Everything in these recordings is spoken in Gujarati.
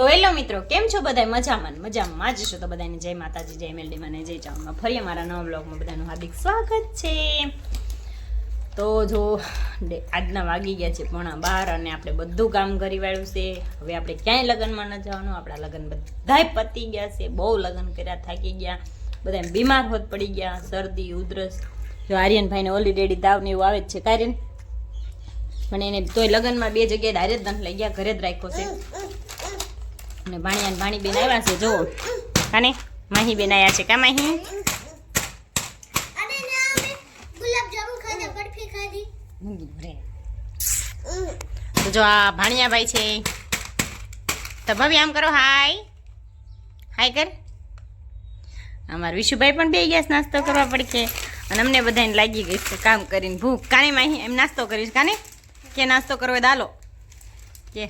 તો હેલો મિત્રો, કેમ છો બધા મજામાં મજામાં. જ છો તો બધાને જય માતાજી, જય મેલડી મને, જય ચાવમાં ફરી અમારા નવા બ્લોગમાં બધાનું હાર્દિક સ્વાગત છે. તો જો આજના વાગી ગયા છે પોણા બાર અને આપણે બધું કામ કરી વાળ્યું છે. હવે આપણે ક્યાંય લગ્નમાં ન જવાનું, આપણા લગ્ન બધાય પતી ગયા છે. બહુ લગ્ન કર્યા, થાકી ગયા. બધા બીમાર હોત પડી ગયા, શરદી, ઉધરસ. જો આર્યનભાઈને ઓલરેડી તાવ ને એવું આવે જ છે કાર્યન પણ એને તોય લગ્નમાં બે જગ્યાએ ડાયરેક્ટ દંત લઈ ગયા, ઘરે જ રાખ્યો છે. અને ભાણિયા ભાણી બેન આવ્યા છે જો કાને? માહી બેન આવ્યા છે. કા માહી? અને તો જો આ ભાણિયા ભાઈ છે. તો ભાભી આમ કરો હાય. હાય કર. અમારા વિશુભાઈ પણ બે ગયા નાસ્તો કરવા પડશે અને અમને બધાને લાગી ગઈ છે કામ કરીને ભૂખ. કાને માહી એમ નાસ્તો કરીશ કાને? કે નાસ્તો કરવો દાલો કે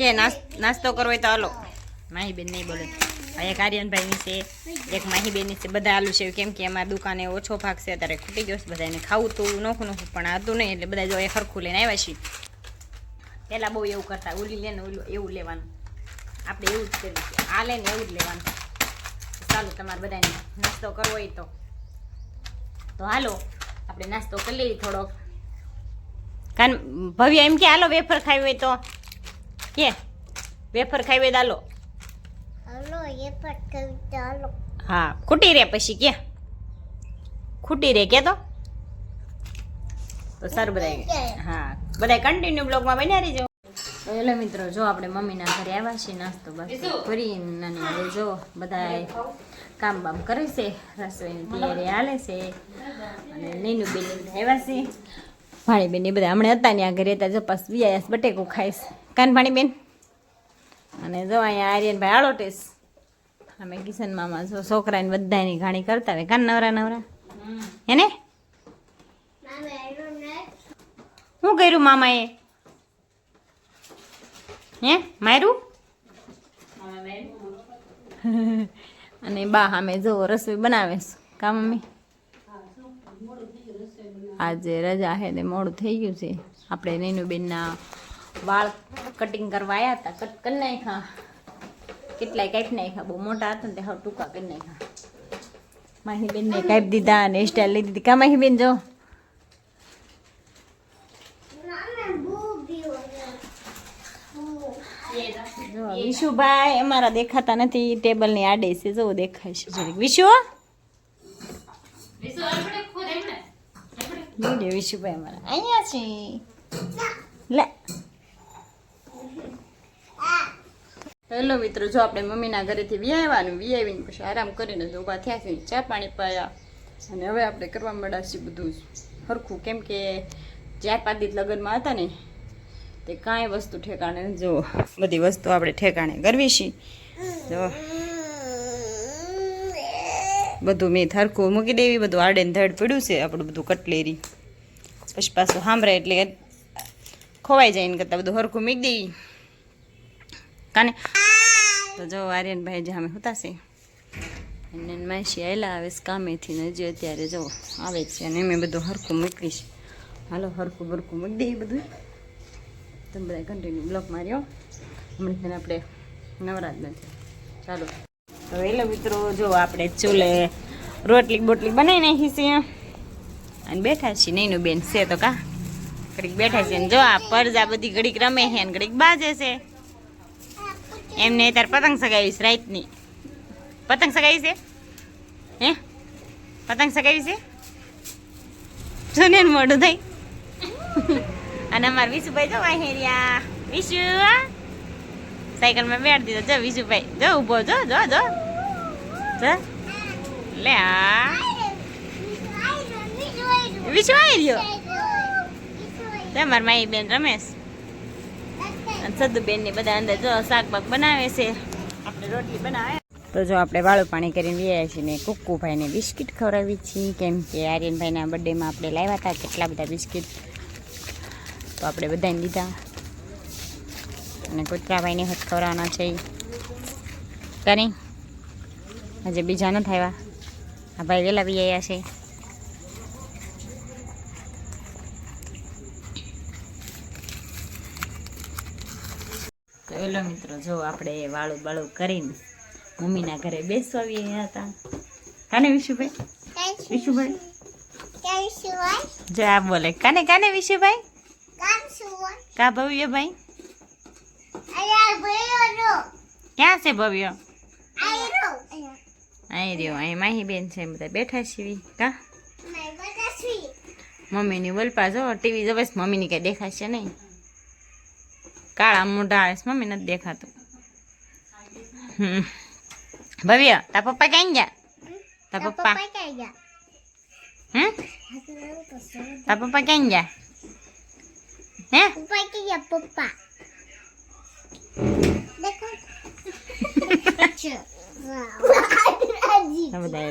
કે નાસ- નાસ્તો કરવો હોય તો હાલો. માહી બેન નહીં બોલે એક આર્યનભાઈની છે, એક માહી બેનની છે, બધા આલુ છે. કેમ કે અમારી દુકાને ઓછો ભાગ છે, અત્યારે ખૂટી ગયો છે, બધાને ખાવું તો નોખું નોખું, પણ હતું નહીં, એટલે બધા જો એ ખરખું લઈને આવ્યા છીએ. પહેલાં બહુ એવું કરતા, ઓલી લે ને ઓલું, એવું લેવાનું. આપણે એવું જ કર્યું આ લે ને એવું જ લેવાનું. ચાલો, તમારે બધાને નાસ્તો કરવો હોય તો. તો હાલો, આપણે નાસ્તો કરી લઈએ થોડોક. કાન, ભવ્ય એમ કે હાલો વેફર ખાવી હોય તો. કે વેફર ખાઈ તો હાલો પણ કવિતા હલો હા ખૂટી રે પછી કે. ખૂટી રે કે તો. તો સારું બધા હા બધા કન્ટિન્યુ બ્લોગમાં બન્યા રહેજો. એટલે મિત્રો જો આપણે મમ્મીના ઘરે આવ્યા છીએ નાસ્તો બાસ્તો કરી નાની હવે જો બધા કામ બામ કરે છે રસોઈની તૈયારી હાલે છે. અને નીનુ બેન આવ્યા છે. ભાણી બેન એ બધા હમણાં હતા ને આ ઘરે હતા જો પાસ બિયાસ બટેકું ખાઈશ. કાન ભાણી બેન. અને જો અહીંયા આર્યનભાઈ આળોટેસ અમે કિશન મામા જો છોકરાને બધાની ઘાણી કરતા હોય. કાન નવરા નવરા? એને મામે આયરો ને શું કર્યું મામાએ? હે? માર્યું? અને બા સામે જો રસોઈ બનાવે કા મમ્મી? આજે રજા છે ને મોડું થઈ ગયું છે. આપણે નૈનુબેનના વાળ કટિંગ કરવા આવ્યા હતા કટ કરી નાખ્યા. કેટલાય કાપી નાખ્યા બહુ મોટા હતા ને તે હવે ટૂંકા કરી નાખ્યા. માહીબેનને કાપી દીધા અને સ્ટાઈલ લઈ દીધી. કા માહીબેન જો? મામે બૂબી હોય જો વિશુભાઈ અમારા દેખાતા નથી ટેબલની આડે છે જો દેખાય છે જરીક. વિશુ? વિશુભાઈ અમારા. અહીંયા છે. લે. હેલો મિત્રો, જો આપણે મમ્મીના ઘરેથી વ્યાવાનું વ્યાવીને પછી આરામ કરીને જો થયા છે ચા પાણી પાયા. અને હવે આપણે કરવા માંડ્યા છીએ બધું સરખું કેમ કે ચાર પાંચ દિવસ લગ્નમાં હતા ને, તે કાંઈ વસ્તુ ઠેકાણે જો, બધી વસ્તુ આપણે ઠેકાણે કરવી છીએ જો બધું મેં થરખું મૂકી દેવી, બધું આડે ને ધડ પડ્યું છે, આપણું બધું કટલેરી. પછી પાછું સાંભળે એટલે ખોવાઈ જાય એને કરતાં બધું હરખું મૂકી દેવી. કાને? તો જો આર્યનભાઈ જે અમે હોતા છે અને માસી આવેલા આવે કામેથી ને અત્યારે જો આવે છે અને મેં બધું હરખું મૂકીશ હાલો, હરખું બરખું મૂકી દઈએ બધું. તમે બધા કન્ટિન્યુ બ્લોક માર્યો? હમણાં આપણે નવરાજ નથી ચાલો. તો એલો મિત્રો, જો આપણે ચૂલે રોટલી બોટલી બનાવી નાખી છે અને બેઠા છીએ નહીંનું બેન છે તો કા? ઘડીક બેઠા છે ને જો આ પરજા બધી ઘડીક રમે છે ને ઘડીક બાજે છે. એમને તાર પતંગ સગાવીશ રાઈતની પતંગ સગાવી છે? હે? પતંગ સગાવી છે? જોને મોઢું થઈ. અને અમારા વિશુભાઈ જો વાહેરિયા. વિશુ સાયકલમાં બેઠ દીધો. જો વિશુભાઈ, જો ઊભો, જો જો જો. લે આ વિશુ આવી રહ્યો જો, મારા માઈ બેન રમેશ. સદુબેન ને બધા અંદર જો શાકભાગ બનાવે છે. આપણે રોટલી બનાવે. તો જો આપણે વાળું પાણી કરીને વ્યાયા છીએ ને કુક્કુભાઈને બિસ્કિટ ખવડાવી છીએ. કેમ કે આર્યનભાઈના બર્થડેમાં આપણે લાવ્યા હતા કેટલા બધા બિસ્કિટ. તો આપણે બધાને લીધા અને કૂતરાભાઈને હથ ખવડાવવાના છે. કરી હજી બીજા નથી આવ્યા આ ભાઈ વહેલા બી આવ્યા છે. તો મિત્રો જો આપણે વાળું બાળું કરીને મમ્મીના ઘરે બેસવા આવ્યા હતા કાને વિશુભાઈ? વિશુભાઈ? જો આ બોલે. કાને કાને વિશુભાઈ? કા ભવ્યભાઈ ભાઈ? ક્યાં છે ભવ્ય? અહીં રહ્યો. અહીં માહી બેન છે બધા બેઠા છીએ. કા? મમ્મીની બોલપા જો ટીવી જોવે મમ્મીની કઈ દેખાશે નહીં. કાળા મોઢા આવે છે મમ્મી નથી દેખાતું. હમ. ભવ્ય તા પપ્પા ક્યાં ગયા? તા પપ્પા? હમ? તા પપ્પા ક્યાં ગયા? હે? પપ્પા ક્યાં ગયા પપ્પા? બધા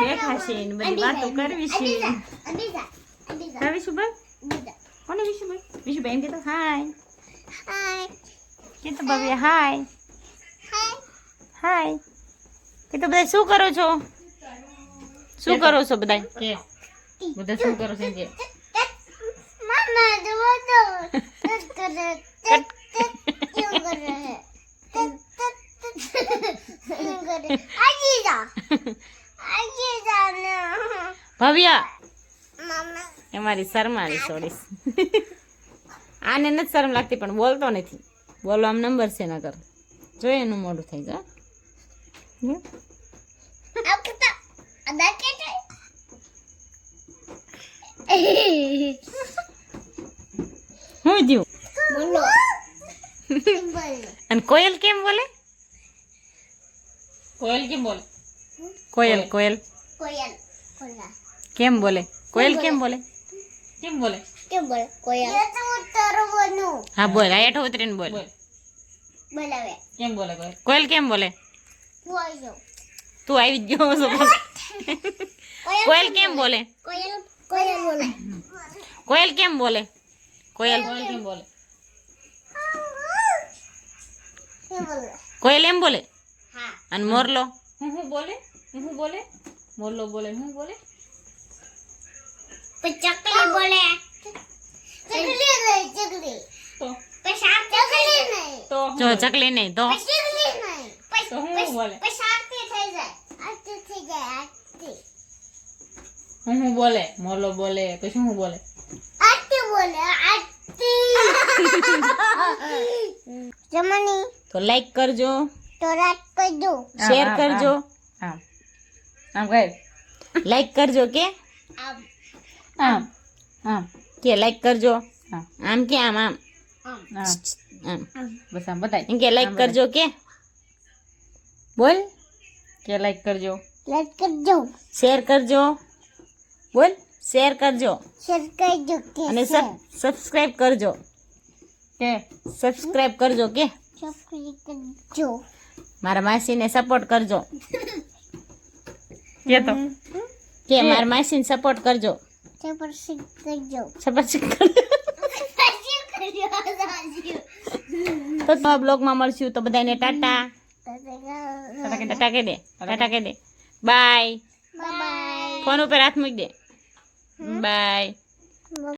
બેઠા છે બધી વાતો કરવી છે. કોને વિશુભાઈ વિશુભાઈ એમ કહેતો હાય હાય કે તો ભવ્ય હાય હાય હાય કે તો બધા શું કરો છો? શું કરો છો બધા કે બધા શું કરો છો? કે મામા જો તો ભવ્ય. મામા એ મારી શરમાળી છોડીશ આને નથી શરમ લાગતી પણ બોલતો નથી. બોલો આમ નંબર છે નગર જોઈએ એનું મોઢું થઈ જાય. હું જીવ? બોલો. બોલો અને કોયલ કેમ બોલે? કોયલ કેમ બોલે? કોયલ. કોયલ કોયલ. કેમ બોલે? કોયલ કેમ બોલે? કેમ બોલે? કે બોલ? હા બોલ. આ હેઠો ઉતરીને બોલ. બોલાવે કેમ બોલે કોયલ કોયલ કેમ બોલે? તું આવી ગયો છો કોયલ કેમ બોલે? કોયલ કોયલ બોલે. કોયલ કેમ બોલે? કોયલ. કેમ બોલે? કે કોયલ એમ બોલે? હા. અને મોરલો? હું હું બોલે? હું હું બોલે? મોરલો બોલે હું બોલે? ચકલી બોલે. તો પછી સાપ ચકલી નહીં તો જો ચકલી નહીં તો પછી ચકલી નહીં પછી તો હું પછી- બોલે? પછી આરતી થઈ જાય આરતી થઈ જાય આરતી હું હું બોલે મોરલો બોલે પછી હું બોલે આરતી બોલે આરતી જમણી તો લાઈક કરજો તો રાત કરજો શેર કરજો આમ આમ કહે લાઈક કરજો કે આમ આમ આમ કે લાઈક કરજો આમ આમ કે આમ આમ આમ આમ આમ બસ આમ બતાય એમ કે લાઈક કરજો કે બોલ કે લાઈક કરજો લાઈક કરજો શેર કરજો બોલ શેર કરજો શેર કરજો કે અને સબસ્ક્રાઇબ કરજો કે સબસ્ક્રાઇબ કરજો કે સબસ્ક્રાઇબ કરજો મારા માસીને સપોર્ટ કરજો કે તો કે મારા માસીને સપોર્ટ કરજો તો નવા બ્લોગમાં મળશું તો બધાને ટાટા ટાટા કે ટાટા કે દે ટાટા કે દે બાય બાય ફોન ઉપર હાથ મૂકી દે બાય